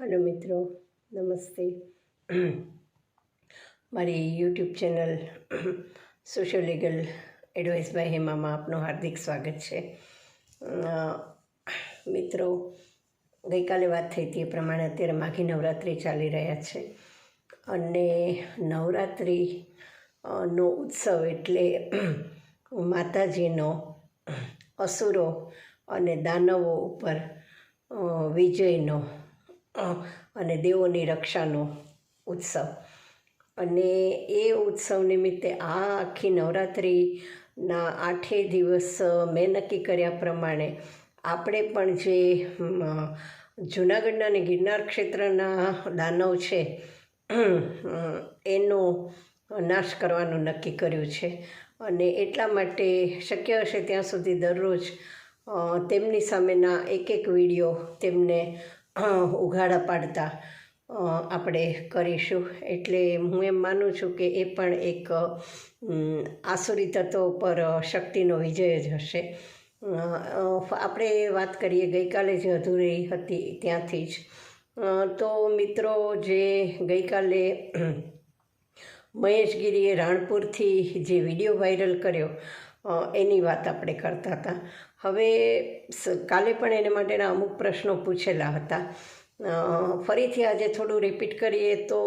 Hello મિત્રો, નમસ્તે. મારી YouTube channel social legal advice by હેમામાં આપનું હાર્દિક સ્વાગત છે. મિત્રો, ગઈકાલે વાત થઈ હતી એ પ્રમાણે અત્યારે માઘી નવરાત્રિ ચાલી રહ્યા છે. અને નવરાત્રિ નો ઉત્સવ એટલે માતાજીનો અસુરો અને દાનવો ઉપર વિજયનો અને દેવોની રક્ષાનો ઉત્સવ. અને એ ઉત્સવ નિમિત્તે આ આખી નવરાત્રિના આઠે દિવસ મેં નક્કી કર્યા પ્રમાણે આપણે પણ જે જૂનાગઢના અને ગિરનાર ક્ષેત્રના દાનવ છે, એનો નાશ કરવાનું નક્કી કર્યું છે. અને એટલા માટે શક્ય હશે ત્યાં સુધી દરરોજ તેમની સામેના એક એક વીડિયો તેમને ઉઘાડા પાડતા આપણે કરીશું. એટલે હું એમ માનું છું કે એ પણ એક આસુરી તત્વો પર શક્તિનો વિજય જ હશે. આપણે વાત કરીએ, ગઈકાલે જે અધૂરી હતી ત્યાંથી જ. તો મિત્રો જે ગઈકાલે મહેશગીરીએ રાણપુરથી જે વીડિયો વાયરલ કર્યો એની વાત આપણે કરતા હતા. હવે કાલે પણ એને માટેના અમુક પ્રશ્નો પૂછેલા હતા. ફરીથી આજે થોડું રિપીટ કરીએ તો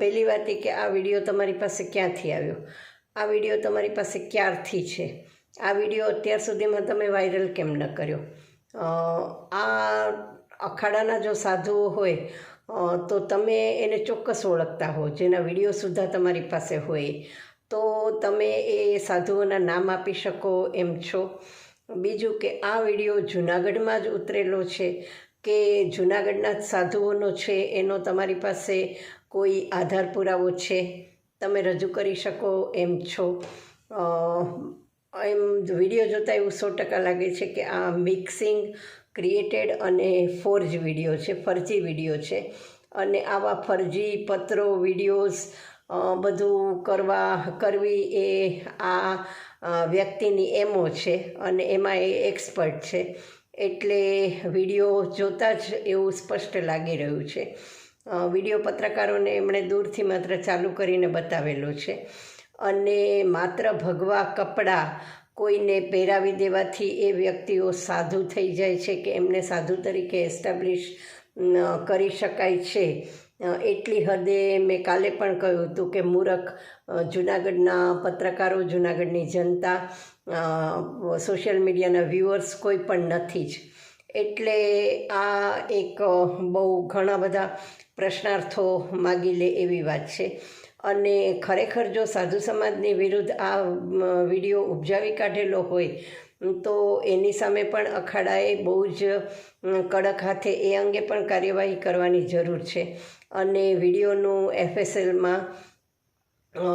પહેલી વાત એ કે આ વીડિયો તમારી પાસે ક્યાંથી આવ્યો? આ વીડિયો તમારી પાસે ક્યારથી છે? આ વીડિયો અત્યાર સુધીમાં તમે વાયરલ કેમ ન કર્યો? આ અખાડાના જો સાધુઓ હોય તો તમે એને ચોક્કસ ઓળખતા હો, જેના વીડિયો સુદ્ધા તમારી પાસે હોય. તો તમે એ સાધુઓના નામ આપી શકો એમ છો? બીજું કે આ વીડિયો જૂનાગઢમાં જ ઉતરેલો છે કે જૂનાગઢના સાધુઓનો છે, એનો તમારી પાસે કોઈ આધાર પુરાવો છે? તમે રજૂ કરી શકો એમ છો. એમ વીડિયો જોતાં એવું સો ટકા લાગે છે કે આ મિક્સિંગ, ક્રિએટેડ અને ફોર્જ વીડિયો છે, ફરજી વીડિયો છે. અને આવા ફરજી પત્રો, વિડીયોઝ બધું કરવા, કરવી એ આ વ્યક્તિની એમો છે અને એમાં એ એક્સપર્ટ છે. એટલે વીડિયો જોતાં જ એવું સ્પષ્ટ લાગી રહ્યું છે. વીડિયો પત્રકારોને એમણે દૂરથી માત્ર ચાલુ કરીને બતાવેલો છે. અને માત્ર ભગવા કપડાં કોઈને પહેરાવી દેવાથી એ વ્યક્તિઓ સાધુ થઈ જાય છે કે એમને સાધુ તરીકે એસ્ટાબ્લિશ કરી શકાય છે. એટલી હદે મેં કાલે પણ કહ્યું હતું કે મૂરખ જુનાગઢના પત્રકારો, જુનાગઢની જનતા સોશિયલ મીડિયાના વ્યૂઅર્સ કોઈ પણ નથી જ. એટલે આ એક બહુ ઘણા બધા પ્રશ્નાર્થો માગી લે એવી વાત છે. અને ખરેખર જો સાધુ સમાજની વિરુદ્ધ આ વીડિયો ઉપજાવી કાઢેલો હોય, તો એની સામે પણ અખાડાએ બહુ જ કડક હાથે એ અંગે પણ કાર્યવાહી કરવાની જરૂર છે. અને વિડીયોનું એફએસએલમાં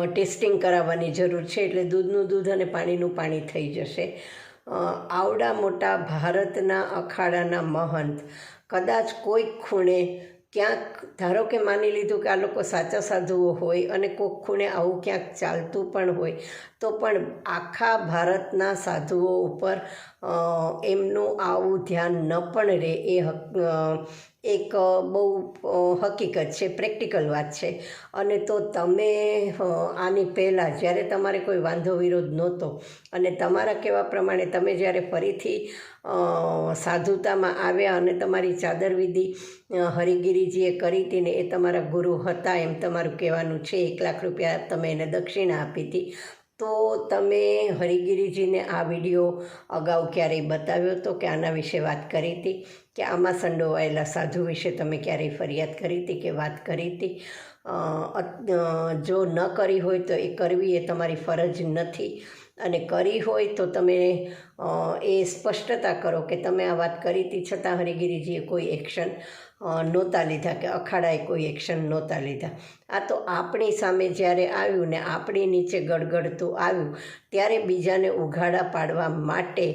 ટેસ્ટિંગ કરાવવાની જરૂર છે એટલે દૂધનું દૂધ અને પાણીનું પાણી થઈ જશે. આવડા મોટા ભારતના અખાડાના મહંત, કદાચ કોઈક ખૂણે ક્યાંક, ધારો કે માની લીધું કે આ લોકો સાચા સાધુઓ હોય અને કોઈક ખૂણે આવું ક્યાંક ચાલતું પણ હોય, તો પણ આખા ભારતના સાધુઓ ઉપર એમનું આવું ધ્યાન ન પણ રહે એ એક બહુ હકીકત છે, પ્રેક્ટિકલ વાત છે. અને તો તમે આની પહેલાં જ્યારે તમારે કોઈ વાંધો, વિરોધ નહોતો અને તમારા કહેવા પ્રમાણે તમે જ્યારે ફરીથી સાધુતામાં આવ્યા અને તમારી ચાદર વિધિ હરિગીરીજીએ કરી હતી ને એ તમારા ગુરુ હતા એમ તમારું કહેવાનું છે. એક લાખ રૂપિયા તમે એને દક્ષિણા આપી હતી. તો તમે હરિગીરીજીને આ વીડિયો અગાઉ ક્યારેય બતાવ્યો હતો કે આના વિશે વાત કરી હતી? કે આમાં સંડોવાયેલા સાધુ વિશે તમે ક્યારેય ફરિયાદ કરી હતી કે વાત કરી હતી? જો ન કરી હોય તો એ કરવી એ તમારી ફરજ નથી. અને કરી હોય તો તમે એ સ્પષ્ટતા કરો કે તમે આ વાત કરી હતી. છતાં હરિગીરીજીએ કોઈ એક્શન નહોતા લીધા કે અખાડાએ કોઈ એક્શન નહોતા લીધા. આ તો આપણી સામે જ્યારે આવ્યું ને આપણી નીચે ગડગડતું આવ્યું, ત્યારે બીજાને ઉઘાડા પાડવા માટે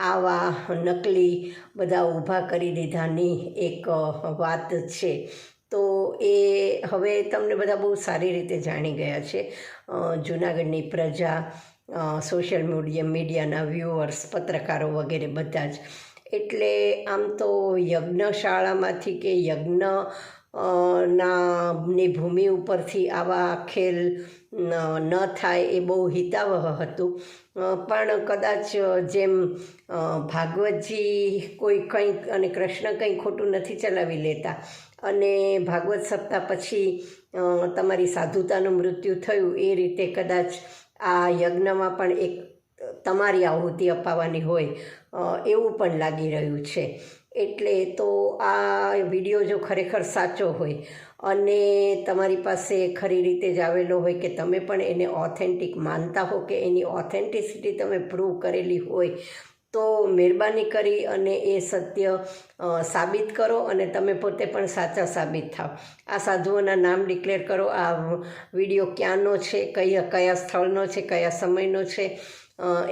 આવા નકલી બધા ઊભા કરી દીધાની એક વાત છે. તો એ હવે તમને બધા બહુ સારી રીતે જાણી ગયા છે. જૂનાગઢની પ્રજા સોશિયલ મીડિયા મીડિયાના વ્યૂઅર્સ પત્રકારો વગેરે બધા જ. એટલે આમ તો યજ્ઞશાળામાંથી કે યજ્ઞ ના ની ભૂમિ ઉપરથી આવા ખેલ, ન થાય એ બહુ હિતાવહ હતું. પણ કદાચ જેમ ભાગવતજી કોઈ કંઈક અને કૃષ્ણ કંઈ ખોટું નથી ચલાવી લેતા અને ભાગવત સપ્તાહ પછી તમારી સાધુતાનું મૃત્યુ થયું એ રીતે કદાચ આ યજ્ઞમાં પણ એક તમારી આહુતિ અપાવવાની હોય એવું પણ લાગી રહ્યું છે. એટલે તો આ વીડિયો જો ખરેખર સાચો હોય અને તમારી પાસે ખરી રીતે જ આવેલો હોય કે તમે પણ એને ઓથેન્ટિક માનતા હો કે એની ઓથેન્ટિસિટી તમે પ્રૂવ કરેલી હોય તો મહેરબાની કરી અને એ સત્ય સાબિત કરો અને તમે પોતે પણ સાચા સાબિત થાવ. આ સાધુઓના નામ ડિક્લેર કરો. આ વીડિયો ક્યાંનો છે, કયા કયા સ્થળનો છે, કયા સમયનો છે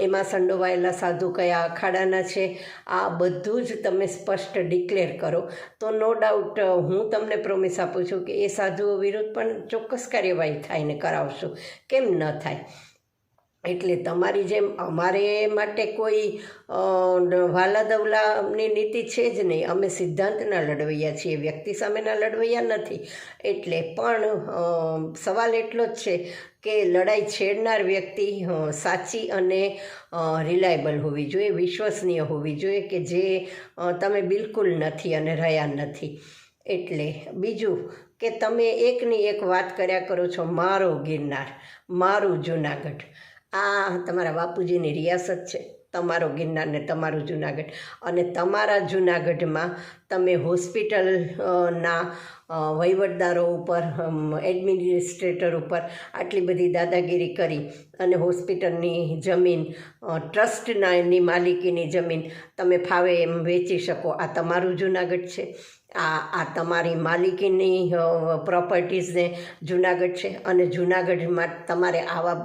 એમાં સંડોવાયેલા સાધુ કયા અખાડાના છે, આ બધું જ તમે સ્પષ્ટ ડિક્લેર કરો. તો નો ડાઉટ, હું તમને પ્રોમિસ આપું છું કે એ સાધુઓ વિરુદ્ધ પણ ચોક્કસ કાર્યવાહી થાય ને કરાવશું. કેમ ન થાય? એટલે તમારી જેમ અમારે માટે કોઈ વાલા નીતિ છે જ નહીં. અમે સિદ્ધાંતના લડવૈયા છીએ, વ્યક્તિ સામેના લડવૈયા નથી. એટલે પણ સવાલ એટલો જ છે કે લડાઈ છેડનાર વ્યક્તિ સાચી અને રિલાયબલ હોવી જોઈએ, વિશ્વસનીય હોવી જોઈએ કે જે તમે બિલકુલ નથી અને રહ્યા નથી. એટલે બીજું કે તમે એકની એક વાત કર્યા કરો છો, મારો ગિરનાર, મારું જુનાગઢ. આ તમારા બાપુજીની રિયાસત છે તમારો ગિરનાર ને તમારું જુનાગઢ. અને તમારા જુનાગઢમાં તમે હોસ્પિટલ અ, ના અ, વહીવટદારો ઉપર એડમિનિસ્ટ્રેટર ઉપર આટલી બધી દાદાગીરી કરી અને હોસ્પિટલની જમીન ટ્રસ્ટના એની માલિકીની જમીન તમે ફાવે એમ વેચી શકો. આ તમારું જુનાગઢ છે. આ આ તમારી માલિકીની પ્રોપર્ટીઝને જુનાગઢ છે અને જુનાગઢમાં તમારે આવા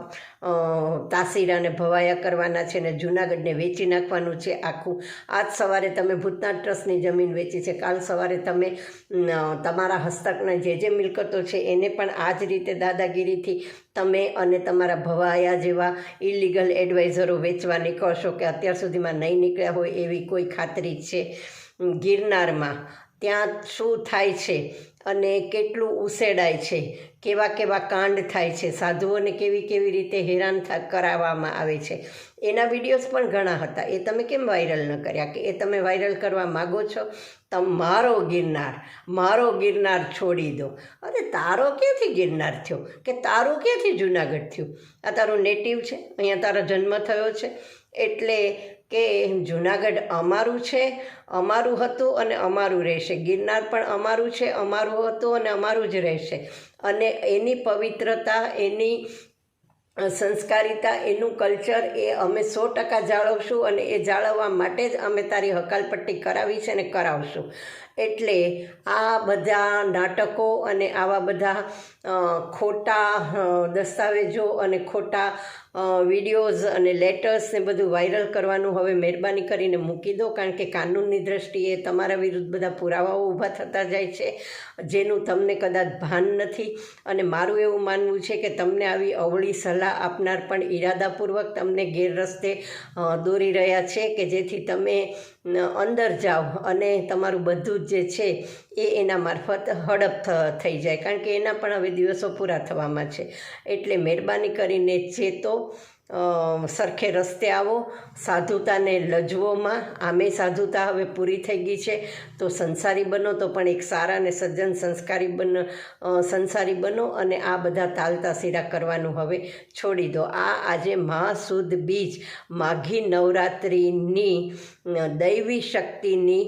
તાસીરાને ભવાયા કરવાના છે ને જુનાગઢને વેચી નાખવાનું છે આખું. આજ સવારે તમે ભૂતનાથ ટ્રસ્ટની જમીન વેચી છે. કાલ સવારે તમે ન, તમારા હસ્તકના જે જે મિલકતો છે એને પણ આ જ રીતે દાદાગીરીથી તમે અને તમારા ભવાયા જેવા ઇલીગલ એડવાઇઝરો વેચવા નીકળશો કે અત્યાર સુધીમાં નહીં નીકળ્યા હોય એવી કોઈ ખાતરી છે? ગિરનારમાં ત્યાં શું થાય છે અને કેટલું ઉસેડાય છે? કેવા કેવા કાંડ થાય છે? સાધુઓને કેવી કેવી રીતે હેરાન કરાવવામાં આવે છે? એના વિડીયોઝ પણ ઘણા હતા. એ તમે કેમ વાયરલ ન કર્યા? કે એ તમે વાયરલ કરવા માગો છો? તમ મારો ગિરનાર મારો ગિરનાર છોડી દો. અરે તારો ક્યાંથી ગિરનાર થયો? કે તારું ક્યાંથી જુનાગઢ થયું? આ તારું નેટિવ છે, અહીંયા તારો જન્મ થયો છે. એટલે કે જુનાગઢ અમારું છે, અમારું હતું અને અમારું રહેશે. ગિરનાર પણ અમારું છે, અમારું હતું અને અમારું જ રહેશે. અને એની પવિત્રતા, એની સંસ્કારિતા એનું કલ્ચર એ અમે સો ટકા જાળવશું અને એ જાળવવા માટે જ અમે તારી હકાલપટ્ટી કરાવી છે અને કરાવશું. એટલે આ બધા નાટકો અને આવા બધા ખોટા દસ્તાવેજો અને ખોટા વિડીયોઝ અને લેટર્સ ને બધું વાયરલ કરવાનું હવે મહેરબાની કરીને મૂકી દો, કારણ કે કાનૂનની દ્રષ્ટિએ તમારા વિરુદ્ધ બધા પુરાવાઓ ઊભા થતા જાય છે, જેનું તમને કદાચ ભાન નથી. અને મારું એવું માનવું છે કે તમને આવી અવળી સલાહ આપનાર પણ ઈરાદાપૂર્વક તમને ગેરરસ્તે દોરી રહ્યા છે, કે જેથી તમે અંદર જાઓ અને તમારું બધું જ છે એ એના મારફત હડપ થઈ જાય. કારણ કે એના પણ હવે દિવસો પૂરા થવામાં છે. એટલે મહેરબાની કરીને જે તો સરખે રસ્તે આવો. સાધુતાને લજવોમાં. આમે સાધુતા હવે પૂરી થઈ ગઈ છે. તો સંસારી બનો તો પણ એક સારા અને સજ્જન સંસ્કારી બન સંસારી બનો અને આ બધા તાલતા શીરા કરવાનું હવે છોડી દો. આ આજે મહાસુદ બીજ. માઘી નવરાત્રિની દૈવી શક્તિની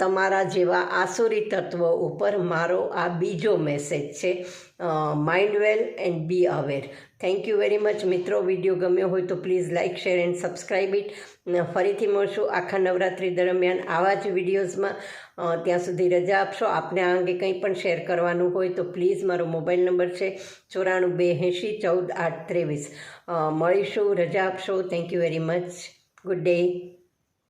તમારા જેવા આસુરી તત્વો ઉપર મારો આ બીજો મેસેજ છે. Mind well and be aware thank you very much મિત્રો વીડિયો ગમ્યો હોય તો please like share and subscribe it ફરીથી મળશું આખા નવરાત્રિ દરમિયાન આવા જ વિડીયોઝમાં ત્યાં સુધી રજા આપશો. આપને આ અંગે કંઈ પણ શેર કરવાનું હોય તો પ્લીઝ મારો મોબાઈલ નંબર છે ચોરાણું બે એંશી ચૌદ આઠ ત્રેવીસ. મળીશું, રજા આપશો. Thank you very much good day